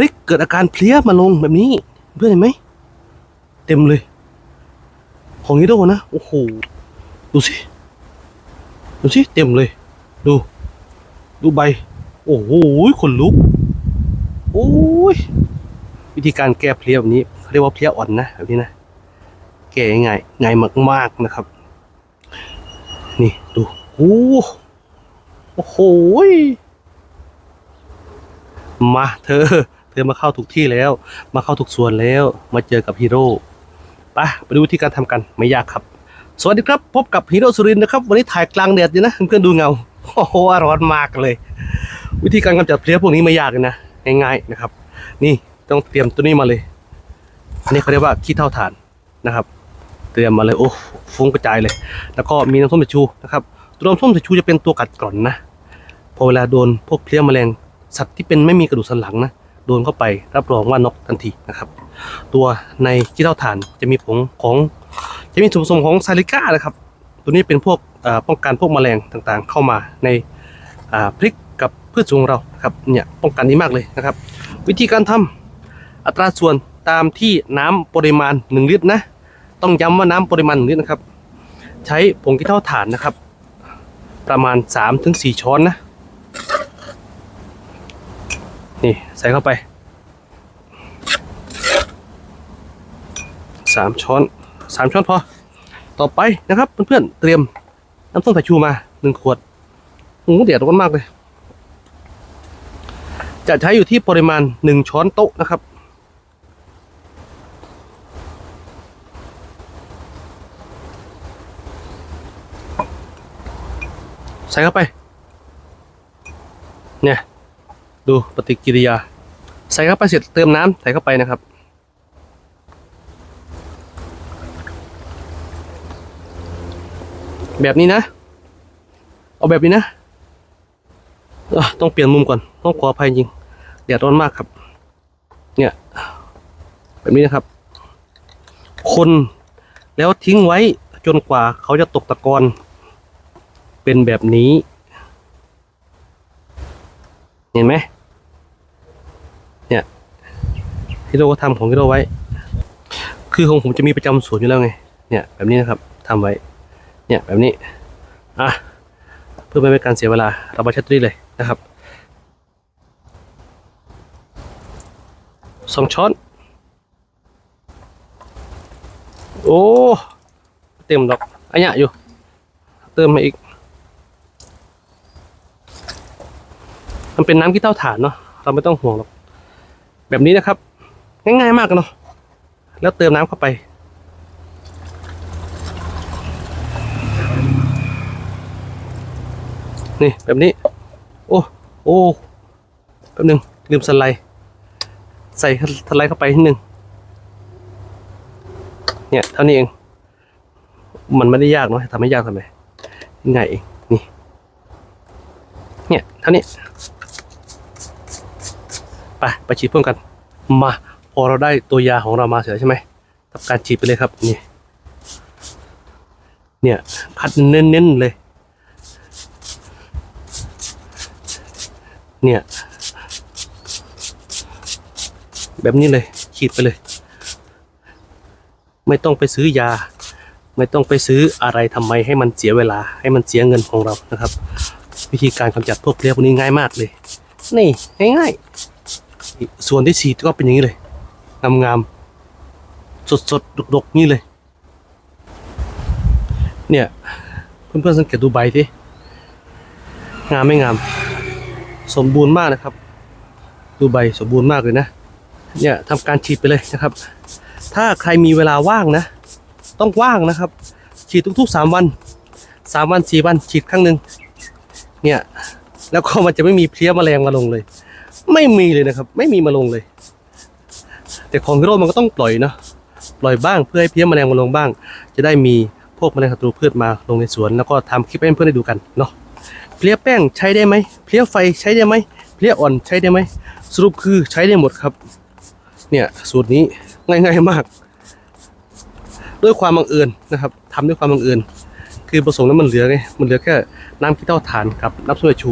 พริกเกิดอาการเพลี้ยมาลงแบบนี้ เพื่อนเห็นไหม เต็มเลย ของฮิโดนะ โอ้โห ดูสิ ดูสิ เต็มเลย ดู ดูใบ โอ้โหขนลุก โอ้ย วิธีการแก้เพลี้ยแบบนี้เขาเรียกว่าเพลี้ยอ่อนนะแบบนี้นะ แก้ง่ายง่ายมากๆนะครับ นี่ดู โอ้โอ้โหมาเธอ เธอมาเข้าถูกที่แล้ว มาเข้าถูกส่วนแล้ว มาเจอกับฮีโร่ไปไปดูวิธีการทำกันไม่ยากครับ สวัสดีครับ พบกับฮีโร่สุรินทร์นะครับ วันนี้ถ่ายกลางแดดอยู่นะเพื่อนดูเงาโอ้โหร้อนมากเลย วิธีการกำจัดเพลี้ยพวกนี้ไม่ยากเลยนะง่ายๆนะครับ นี่ต้องเตรียมตัวนี้มาเลย อันนี้เขาเรียกว่าขี้เท่าฐานนะครับ เตรียมมาเลยโอ้ฟุ้งกระจายเลย แล้วก็มีน้ำส้มสายชูนะครับตัวน้ำส้มสายชูจะเป็นตัวกัดกร่อนนะพอเวลาโดนพวกเพลี้ยแมลงสัตว์ที่เป็นไม่มีกระดูกสันหลังนะ โดนเข้าไปรับรองว่านกทันทีนะครับ ตัวในขี้เท่าฐานจะมีผงของจะมีส่วนผสมของซาลิก้านะครับ ตัวนี้เป็นพวกป้องกันพวกแมลงต่างๆ เข้ามาในาพริกกับพืชสวนของเราครับเนี่ยป้องกันนี้มากเลยนะครับ วิธีการทำอัตราส่วนตามที่น้ำปริมาณ 1 ลิตรนะต้องย้ำว่าน้ำปริมาณ1ลิตรนะครับ ใช้ผงขี้เถ้าถ่านนะครับ ประมาณ 3-4 ช้อนนะ นี่ใส่เข้าไป3ช้อน3ช้อนพอ ต่อไปนะครับเพื่อนๆเตรียมน้ำส้มสายชูมา1ขวดโอ้โหเดือดร้อนมากเลย จะใช้อยู่ที่ปริมาณ1ช้อนโต๊ะนะครับใส่เข้าไป เนี่ย ดูปฏิกิริยา ใส่เข้าไปเสร็จเติมน้ำใส่เข้าไปนะครับแบบนี้นะ เอาแบบนี้นะอะต้องเปลี่ยนมุมก่อน ต้องขออภัยจริงแดดร้อนมากครับ เนี่ย แบบนี้นะครับ คนแล้วทิ้งไว้จนกว่าเขาจะตกตะกอนเป็นแบบนี้ เห็นไหม เนี่ยที่เราก็ทำของที่เราไว้ คือของผมจะมีประจำสวนอยู่แล้วไง เนี่ยแบบนี้นะครับทำไว้ เนี่ยแบบนี้ อะ เพื่อไม่เป็นการเสียเวลา เรามาเช็ดตัวนี้เลยนะครับสองช้อน โอ้ เต็มดอกอันเนี้ยอยู่ เติมมาอีก มันเป็นน้ำขี้เต้าถ่านเนาะ เราไม่ต้องห่วงหรอก แบบนี้นะครับ ง่ายๆมากเนาะแล้วเติมน้ำเข้าไป นี่แบบนี้ โอ้โอ้แป๊บหนึงลืมสไลด์ใส่สไลด์เข้าไปนิดนึงเนี่ยเท่านี้เอง มันไม่ได้ยากเนาะทำให้ยากทำไมง่ายเองนี่ เนี่ยเท่านี้ ไปไปฉีดพ่วงกัน มาพอเราได้ตัวยาของเรามาเสร็จใช่ไหมทำการฉีดไปเลยครับนี่เนี่ยพัดเน้นๆเลย เนี่ย แบบนี้เลยฉีดไปเลย ไม่ต้องไปซื้อยา ไม่ต้องไปซื้ออะไรทำไมให้มันเสียเวลา ให้มันเสียเงินของเรานะครับ วิธีการกำจัดพวกเพลี้ยพวกนี้ง่ายมากเลย นี่ง่ายๆ ส่วนที่ฉีดก็เป็นอย่างนี้เลยงามๆสดๆดดกๆนี่เลย เนี่ย เพื่อนๆสังเกตดูใบสิงามไม่งาม สมบูรณ์มากนะครับ ดูใบสมบูรณ์มากเลยนะ เนี่ยทำการฉีดไปเลยนะครับ ถ้าใครมีเวลาว่างนะ ต้องว่างนะครับ ฉีดทุกๆสามวันสามวันสี่วันฉีดครั้งหนึ่งเนี่ย แล้วก็มันจะไม่มีเพลี้ยแมลงมาลงเลย ไม่มีเลยนะครับ ไม่มีมาลงเลย แต่ของฮีโร่มันก็ต้องปล่อยเนาะปล่อยบ้างเพื่อให้เพี้ยแมลงมาลงบ้าง จะได้มีพวกแมลงศัตรูพืชมาลงในสวน แล้วก็ทำคลิปให้เพื่อนๆได้ดูกันเนาะเพลี้ยแป้งใช้ได้ไหมเพลี้ยไฟใช้ได้ไหมเพลี้ยอ่อนใช้ได้ไหมสรุปคือใช้ได้หมดครับ เนี่ยสูตรนี้ง่ายๆมาก ด้วยความบังเอิญนะครับทำด้วยความบังเอิญคือผสมแล้วมันเหลือไงมันเหลือแค่น้ำขี้เถ้าถ่านกับน้ำส้มสายชู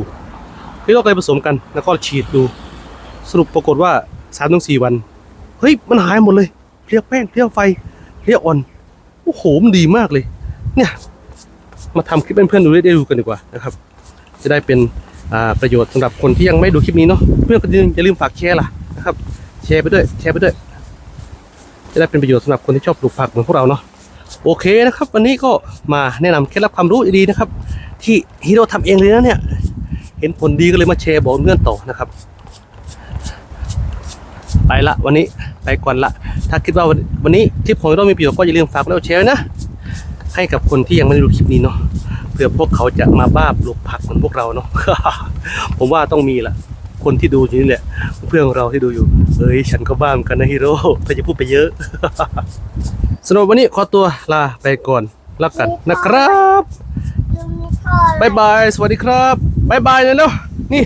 พี่เราเคยผสมกันแล้วก็ฉีดดู สรุปปรากฏว่าสามถึงสี่วัน เฮ้ย มันหายหมดเลยเพลี้ยแป้งเพลี้ยไฟเพลี้ยอ่อน โอ้โห มันดีมากเลย เนี่ย มาทำคลิปเพื่อนๆดูได้ดูกันดีกว่านะครับ จะได้เป็นประโยชน์สำหรับคนที่ยังไม่ดูคลิปนี้เนาะ เพื่อนก็อย่าลืมฝากแชร์ล่ะนะครับ แชร์ไปด้วย แชร์ไปด้วย จะได้เป็นประโยชน์สำหรับคนที่ชอบปลูกผักเหมือนพวกเราเนาะ โอเคนะครับ วันนี้ก็มาแนะนำเคล็ดลับความรู้ดีๆนะครับ ที่ฮีโร่ทำเองเลยนะเนี่ย เห็นผลดีก็เลยมาแชร์บอกเพื่อนต่อนะครับ ไปละวันนี้ไปก่อนละ ถ้าคิดว่าวันวันนี้คลิปของฮีโร่มีประโยชน์ก็อย่าลืมฝากแล้วแชร์ไว้นะ ให้กับคนที่ยังไม่ได้ดูคลิปนี้เนาะเพื่อพวกเขาจะมาบ้าปลูกผักเหมือนพวกเราเนาะผมว่าต้องมีละคนที่ดูอยู่นี่แหละ เพื่อนของเราที่ดูอยู่เอ้ยฉันก็บ้าเหมือนกันนะฮีโร่ถ้าจะพูดไปเยอะสำหรับวันนี้ขอตัวลาไปก่อนแล้วกันนะครับลุงมีท่อบายบาย สวัสดีครับ บายบายเลเนาะนี่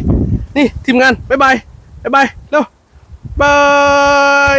นี่ทีมงานบายบายบายบายเนาะบาย